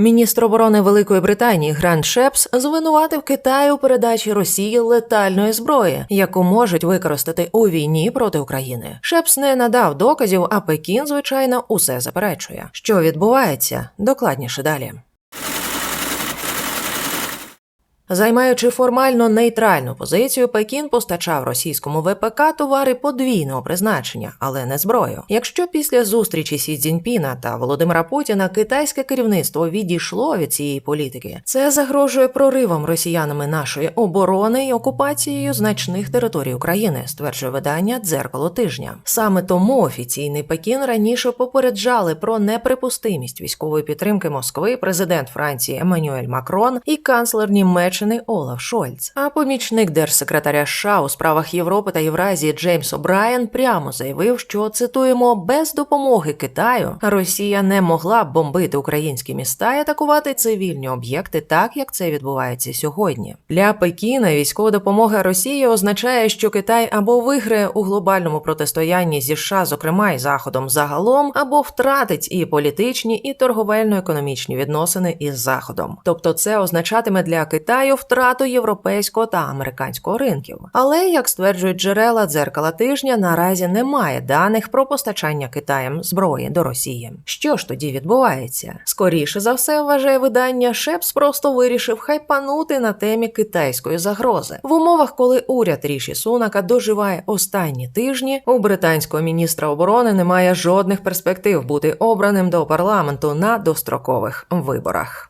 Міністр оборони Великої Британії Грант Шепс звинуватив Китай у передачі Росії летальної зброї, яку можуть використати у війні проти України. Шепс не надав доказів, а Пекін, звичайно, усе заперечує. Що відбувається? Докладніше далі. Займаючи формально нейтральну позицію, Пекін постачав російському ВПК товари подвійного призначення, але не зброю. Якщо після зустрічі Сі Цзіньпіна та Володимира Путіна китайське керівництво відійшло від цієї політики, це загрожує проривом росіянами нашої оборони і окупацією значних територій України, стверджує видання дзеркало тижня. Саме тому офіційний Пекін раніше попереджали про неприпустимість військової підтримки Москви президент Франції Еммануель Макрон і канцлер Німеччини Олаф Шольц. А помічник держсекретаря США у справах Європи та Євразії Джеймс О'Брайен прямо заявив, що цитуємо без допомоги Китаю Росія не могла б бомбити українські міста і атакувати цивільні об'єкти, так як це відбувається сьогодні. Для Пекіна військова допомога Росії означає, що Китай або виграє у глобальному протистоянні зі США, зокрема і Заходом загалом, або втратить і політичні, і торговельно-економічні відносини із Заходом. Тобто, це означатиме для Китаю втрату європейського та американського ринків. Але як стверджують джерела дзеркала тижня, наразі немає даних про постачання Китаєм зброї до Росії. Що ж тоді відбувається? Скоріше за все, вважає видання, Шепс просто вирішив хайпанути на темі китайської загрози в умовах, коли уряд Ріші Сунака доживає останні тижні. У британського міністра оборони немає жодних перспектив бути обраним до парламенту на дострокових виборах.